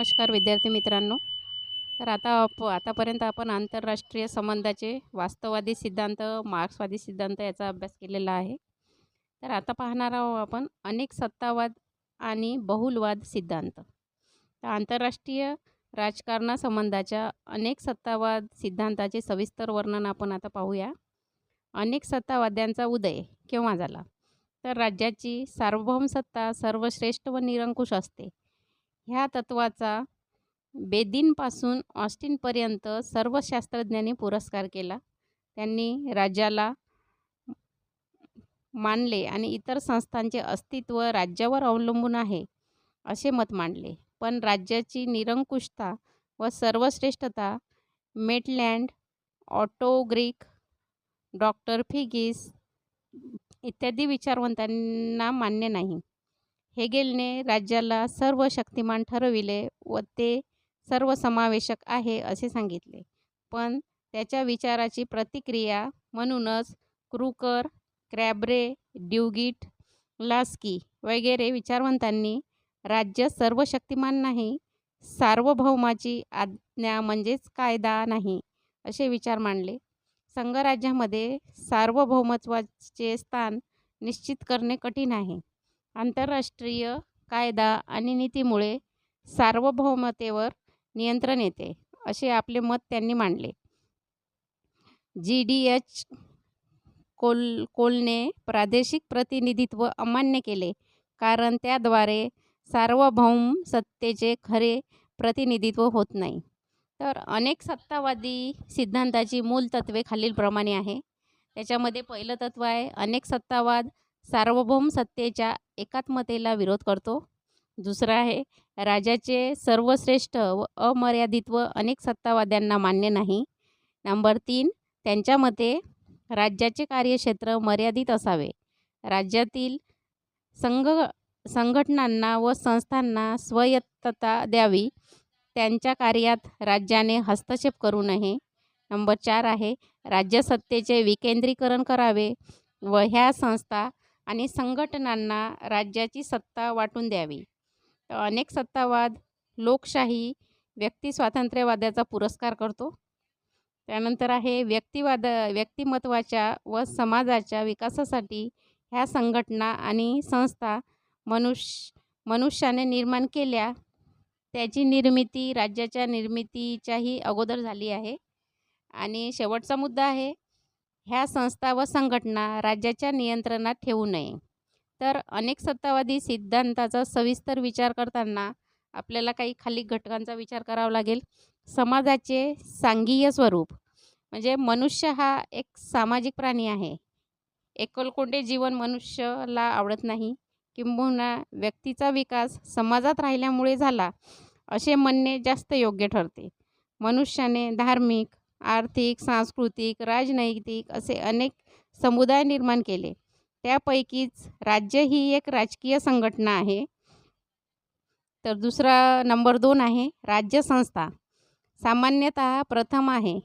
नमस्कार विद्यार्थी मित्रांनो. तर आता आप आतापर्यंत आपण आंतरराष्ट्रीय संबंधाचे वास्तववादी सिद्धांत मार्क्सवादी सिद्धांत याचा अभ्यास केलेला आहे. तर आता पाहणार आहोत आपण अनेक सत्तावाद आणि बहुलवाद सिद्धांत. तर आंतरराष्ट्रीय राजकारणासंबंधाच्या अनेक सत्तावाद सिद्धांताचे सविस्तर वर्णन आपण आता पाहूया. अनेक सत्तावाद्यांचा उदय केव्हा झाला? तर राज्याची सार्वभौम सत्ता सर्वश्रेष्ठ व निरंकुश असते. ह्या तत्त्वाचा बेदींपासून ऑस्टिनपर्यंत सर्व शास्त्रज्ञांनी पुरस्कार केला. त्यांनी राज्याला मानले आणि इतर संस्थांचे अस्तित्व राज्यावर अवलंबून आहे असे मत मांडले. पण राज्याची निरंकुशता व सर्वश्रेष्ठता Maitland Otto Gierke doctor Figgis इत्यादी विचारवंतांना मान्य नाही. हेगेलने राज्याला सर्व शक्तिमान ठरविले व ते सर्वसमावेशक आहे असे सांगितले. पण त्याच्या विचाराची प्रतिक्रिया म्हणूनच क्रूकर क्रॅब्रे ड्युगिट लास्की वगैरे विचारवंतांनी राज्य सर्व शक्तिमान नाही सार्वभौमाची आज्ञा म्हणजेच कायदा नाही असे विचार मांडले. संघराज्यामध्ये सार्वभौमत्वाचे स्थान निश्चित करणे कठीण आहे. आंतरराष्ट्रीय कायदा आणि नीतीमुळे सार्वभौमतेवर नियंत्रण येते असे आपले मत त्यांनी मांडले. जी डी एच कोल कोलने प्रादेशिक प्रतिनिधित्व अमान्य केले कारण त्याद्वारे सार्वभौम सत्तेचे खरे प्रतिनिधित्व होत नाही. तर अनेक सत्तावादी सिद्धांताची मूल तत्वे खालीलप्रमाणे आहे. त्याच्यामध्ये पहिलं तत्त्व आहे अनेक सत्तावाद सार्वभौम सत्तेच्या एकात्मतेला विरोध करतो. दुसरं आहे राजाचे सर्वश्रेष्ठ व अमर्यादित्व अनेक सत्तावाद्यांना मान्य नाही. नंबर तीन त्यांच्या मते राज्याचे कार्यक्षेत्र मर्यादित असावे. राज्यातील संघ संघटनांना व संस्थांना स्वायत्तता द्यावी. त्यांच्या कार्यात राज्याने हस्तक्षेप करू नये. नंबर चार आहे राज्यसत्तेचे विकेंद्रीकरण करावे व ह्या संस्था आणि संघटनांना राज्याची सत्ता वाटून द्यावी. अनेक सत्तावाद लोकशाही व्यक्तिस्वातंत्र्यवादाचा पुरस्कार करतो. त्यानंतर आहे व्यक्तिवाद व्यक्तिमत्वाच्या व समाजाच्या विकासासाठी ह्या संघटना आणि संस्था मनुष्य मनुष्याने निर्माण केल्या. त्याची निर्मिती राज्याच्या निर्मितीच्याही अगोदर झाली आहे. आणि शेवटचा मुद्दा आहे ह्या संस्था व संघटना राज्याच्या नियंत्रणात ठेवू नये. तर अनेक सत्तावादी सिद्धांताचा सविस्तर विचार करताना आपल्याला काही खाली घटकांचा विचार करावा लागेल. समाजाचे सांघीय स्वरूप म्हणजे मनुष्य हा एक सामाजिक प्राणी आहे. एकलकोंडे जीवन मनुष्याला आवडत नाही किंबहुना व्यक्तीचा विकास समाजात राहिल्यामुळे झाला असे म्हणणे जास्त योग्य ठरते. मनुष्याने धार्मिक आर्थिक सांस्कृतिक राजनैतिक असे अनेक समुदाय निर्माण केले. त्यापैकीच राज्य ही एक राजकीय संघटना आहे. तर दुसरा नंबर दोन आहे राज्यसंस्था सामान्यतः प्रथम आहे.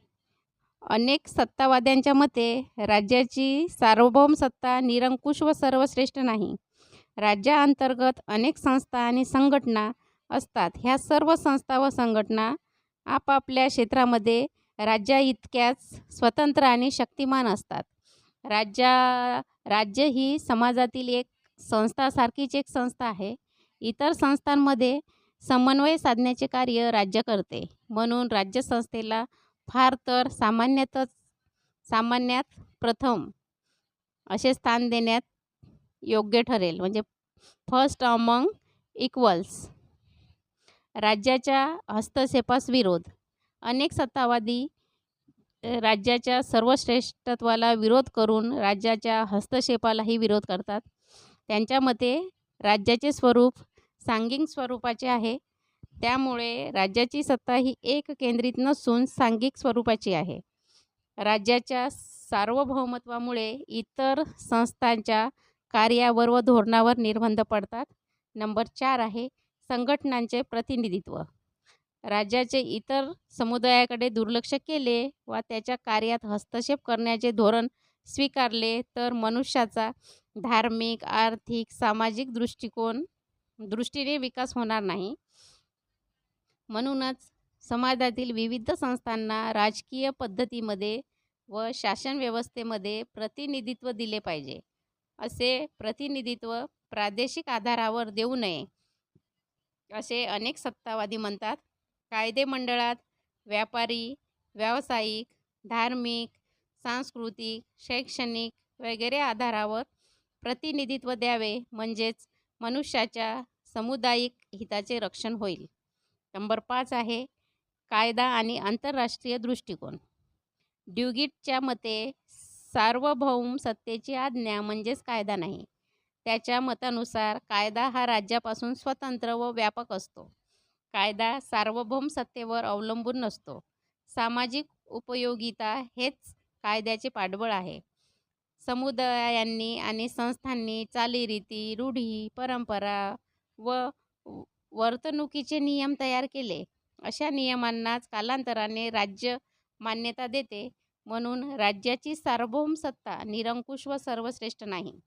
अनेक सत्तावाद्यांच्या मते राज्याची सार्वभौम सत्ता निरंकुश व सर्वश्रेष्ठ नाही. राज्याअंतर्गत अनेक संस्था आणि संघटना असतात. ह्या सर्व संस्था व संघटना आपापल्या क्षेत्रामध्ये राज्या इतक्याच स्वतंत्र आणि शक्तिमान असतात. राज्या राज्य ही समाजातील एक संस्थासारखीच एक संस्था आहे. इतर संस्थांमध्ये समन्वय साधण्याचे कार्य राज्य करते. म्हणून राज्यसंस्थेला फार तर सामान्यतच सामान्यात प्रथम असे स्थान देण्यात योग्य ठरेल. म्हणजे फर्स्ट अमंग इक्वल्स राज्याच्या हस्तक्षेपास विरोध. अनेक सत्तावादी राज्याच्या सर्वश्रेष्ठत्वाला विरोध करून राज्याच्या हस्तक्षेपालाही विरोध करतात. त्यांच्या मते राज्याचे स्वरूप सांघिक स्वरूपाचे आहे. त्यामुळे राज्याची सत्ता ही एक केंद्रित नसून सांघिक स्वरूपाची आहे. राज्याच्या सार्वभौमत्वामुळे इतर संस्थांच्या कार्यावर व धोरणावर निर्बंध पडतात. नंबर चार आहे संघटनांचे प्रतिनिधित्व. राज्याचे इतर समुदायाकडे दुर्लक्ष केले व त्याच्या कार्यात हस्तक्षेप करण्याचे धोरण स्वीकारले तर मनुष्याचा धार्मिक आर्थिक सामाजिक दृष्टिकोन दृष्टीने विकास होणार नाही. म्हणूनच समाजातील विविध संस्थांना राजकीय पद्धतीमध्ये व शासन व्यवस्थेमध्ये प्रतिनिधित्व दिले पाहिजे असे प्रतिनिधित्व प्रादेशिक आधारावर देऊ नये असे अनेक सत्तावादी म्हणतात. कायदेमंडळात व्यापारी व्यावसायिक धार्मिक सांस्कृतिक शैक्षणिक वगैरे आधारावर प्रतिनिधित्व द्यावे म्हणजेच मनुष्याच्या सामुदायिक हिताचे रक्षण होईल. नंबर पाच आहे कायदा आणि आंतरराष्ट्रीय दृष्टिकोन. ड्युगिटच्या मते सार्वभौम सत्तेची आज्ञा म्हणजेच कायदा नाही. त्याच्या मतानुसार कायदा हा राज्यापासून स्वतंत्र व व्यापक असतो. कायदा सार्वभौम सत्तेवर अवलंबून नसतो. सामाजिक उपयोगिता हेच कायद्याचे पाठबळ आहे. समुदायांनी आणि संस्थांनी चालीरीती रूढी परंपरा व वर्तणुकीचे नियम तयार केले. अशा नियमांनाच कालांतराने राज्य मान्यता देते. म्हणून राज्याची सार्वभौम सत्ता निरंकुश व सर्वश्रेष्ठ नाही.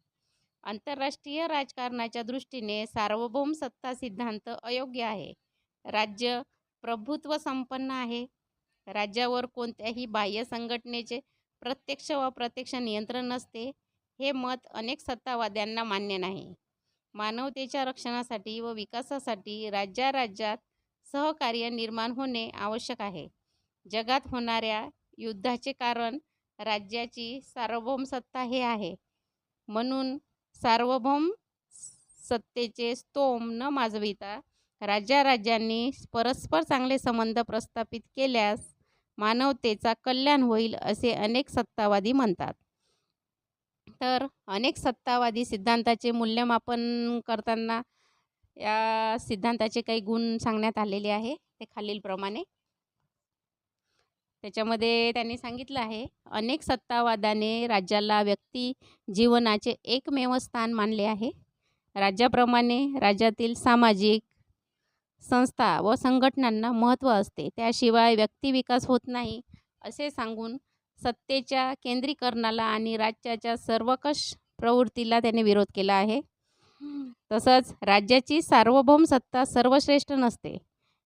आंतरराष्ट्रीय राजकारणाच्या दृष्टीने सार्वभौम सत्ता सिद्धांत अयोग्य आहे. राज्य प्रभुत्व संपन्न आहे. राज्यावर कोणत्याही बाह्य संघटनेचे प्रत्यक्ष व प्रत्यक्ष नियंत्रण नसते हे मत अनेक सत्तावाद्यांना मान्य नाही. मानवतेच्या रक्षणासाठी व विकासासाठी राज्याराज्यात सहकार्य निर्माण होणे आवश्यक आहे. जगात होणाऱ्या युद्धाचे कारण राज्याची सार्वभौम सत्ता हे आहे. म्हणून सार्वभौम सत्तेचे स्तोम न माजविता राज्याराज्यांनी परस्पर चांगले संबंध प्रस्थापित केल्यास मानवतेचा कल्याण होईल असे अनेक सत्तावादी म्हणतात. तर अनेक सत्तावादी सिद्धांताचे मूल्यमापन करताना या सिद्धांताचे काही गुण सांगण्यात आलेले आहे ते खालीलप्रमाणे. त्याच्यामध्ये त्यांनी सांगितलं आहे अनेक सत्तावादाने राज्याला व्यक्ती जीवनाचे एकमेव स्थान मानले आहे. राज्याप्रमाणे राज्यातील सामाजिक संस्था व संघटनांना महत्त्व असते. त्याशिवाय व्यक्तिविकास होत नाही असे सांगून सत्तेच्या केंद्रीकरणाला आणि राज्याच्या सर्वकष प्रवृत्तीला त्याने विरोध केला आहे. तसंच राज्याची सार्वभौम सत्ता सर्वश्रेष्ठ नसते.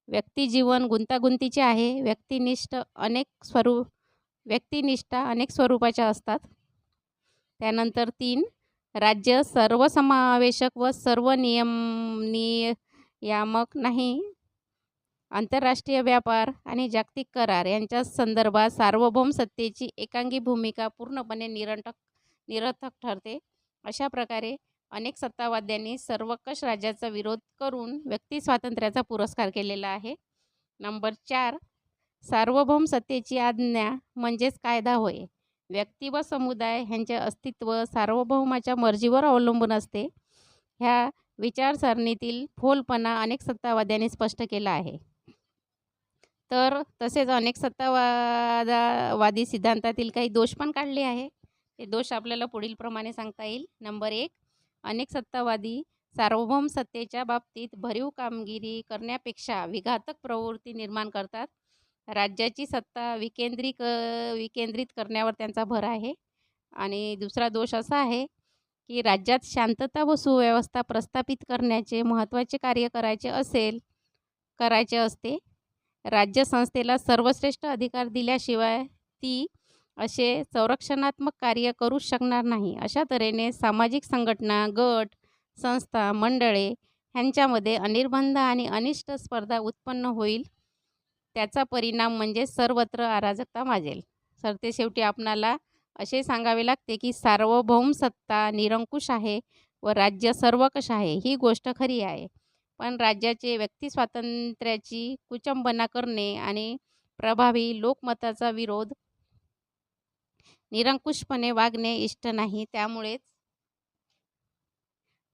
व्यक्तिजीवन गुंतागुंतीचे आहे. व्यक्तिनिष्ठ अनेक स्वरूप व्यक्तिनिष्ठा अनेक स्वरूपाच्या असतात. त्यानंतर तीन राज्य सर्वसमावेशक व सर्व नियम यामक नाही. आंतरराष्ट्रीय व्यापार आणि जागतिक करार यांच्या संदर्भात सार्वभौम सत्तेची एकांगी भूमिका पूर्णपणे निरंटक निरर्थक ठरते. अशा प्रकारे अनेक सत्तावाद्यांनी सर्वकष राज्याचा विरोध करून व्यक्ती स्वातंत्र्याचा पुरस्कार केलेला आहे. नंबर चार सार्वभौम सत्तेची आज्ञा म्हणजेच कायदा होय. व्यक्ती व समुदाय ह्यांचे अस्तित्व सार्वभौमाच्या मर्जीवर अवलंबून असते. ह्या विचारसरणीतील फोलपणा अनेक सत्तावाद्यांनी स्पष्ट केला आहे. तर तसेच अनेक सत्तावादावादी सिद्धांतातील काही दोष पण काढले आहे. ते दोष आपल्याला पुढीलप्रमाणे सांगता येईल. नंबर एक अनेक सत्तावादी सार्वभौम सत्तेच्या बाबतीत भरीव कामगिरी करण्यापेक्षा विघातक प्रवृत्ती निर्माण करतात. राज्याची सत्ता विकेंद्रिक विकेंद्रित करण्यावर त्यांचा भर आहे. आणि दुसरा दोष असा आहे की राज्यात शांतता व सुव्यवस्था प्रस्थापित करण्याचे महत्त्वाचे कार्य करायचे असेल करायचे असते. राज्य संस्थेला सर्वश्रेष्ठ अधिकार दिल्याशिवाय ती असे संरक्षणात्मक कार्य करू शकणार नाही. अशा तऱ्हेने सामाजिक संघटना गट संस्था मंडळे ह्यांच्यामध्ये अनिर्बंध आणि अनिष्ट स्पर्धा उत्पन्न होईल. त्याचा परिणाम म्हणजे सर्वत्र अराजकता माजेल. सरते शेवटी आपणाला असे सांगावे लागते की सार्वभौम सत्ता निरंकुश आहे व राज्य सर्वकष आहे ही गोष्ट खरी आहे. पण राज्याचे व्यक्तिस्वातंत्र्याची कुचंबना करणे आणि प्रभावी लोकमताचा विरोध निरंकुशपणे वागणे इष्ट नाही त्यामुळेच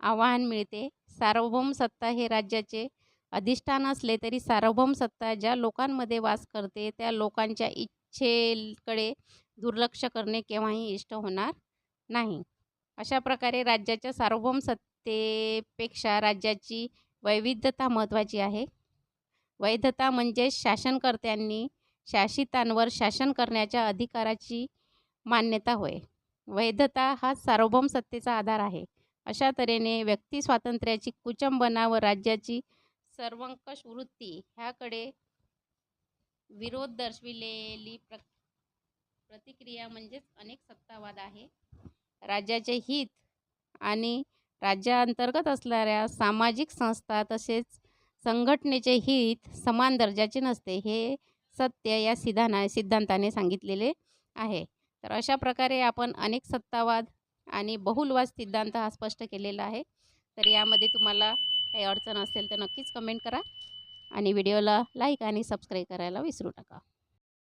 आव्हान मिळते. सार्वभौम सत्ता हे राज्याचे अधिष्ठान असले तरी सार्वभौम सत्ता ज्या लोकांमध्ये वास करते त्या लोकांच्या इच्छेकडे दुर्लक्ष करणे केव्हाही इष्ट होणार नाही. अशा प्रकारे राज्याच्या सार्वभौम सत्तेपेक्षा राज्याची वैविध्यता महत्त्वाची आहे. वैधता म्हणजे शासनकर्त्यांनी शासितांवर शासन करण्याच्या अधिकाराची मान्यता होय. वैधता हा सार्वभौम सत्तेचा आधार आहे. अशा तऱ्हेने व्यक्ती स्वातंत्र्याची कुचंबना व राज्याची सर्वंकष वृत्ती ह्याकडे विरोध दर्शविलेली प्र प्रतिक्रिया म्हणजेच अनेक सत्तावाद आहे. राज्याचे हित आणि राज्याअंतर्गत असणाऱ्या सामाजिक संस्था तसेच संघटनेचे हित समान दर्जाचे नसते हे सत्य या सिद्धाना सिद्धांताने सांगितलेले आहे. तर अशा प्रकारे आपण अनेक सत्तावाद आणि बहुलवाद सिद्धांत हा स्पष्ट केलेला आहे. तर यामध्ये तुम्हाला काही अडचण असेल तर नक्कीच कमेंट करा आणि व्हिडिओला लाईक आणि सबस्क्राईब करायला विसरू नका.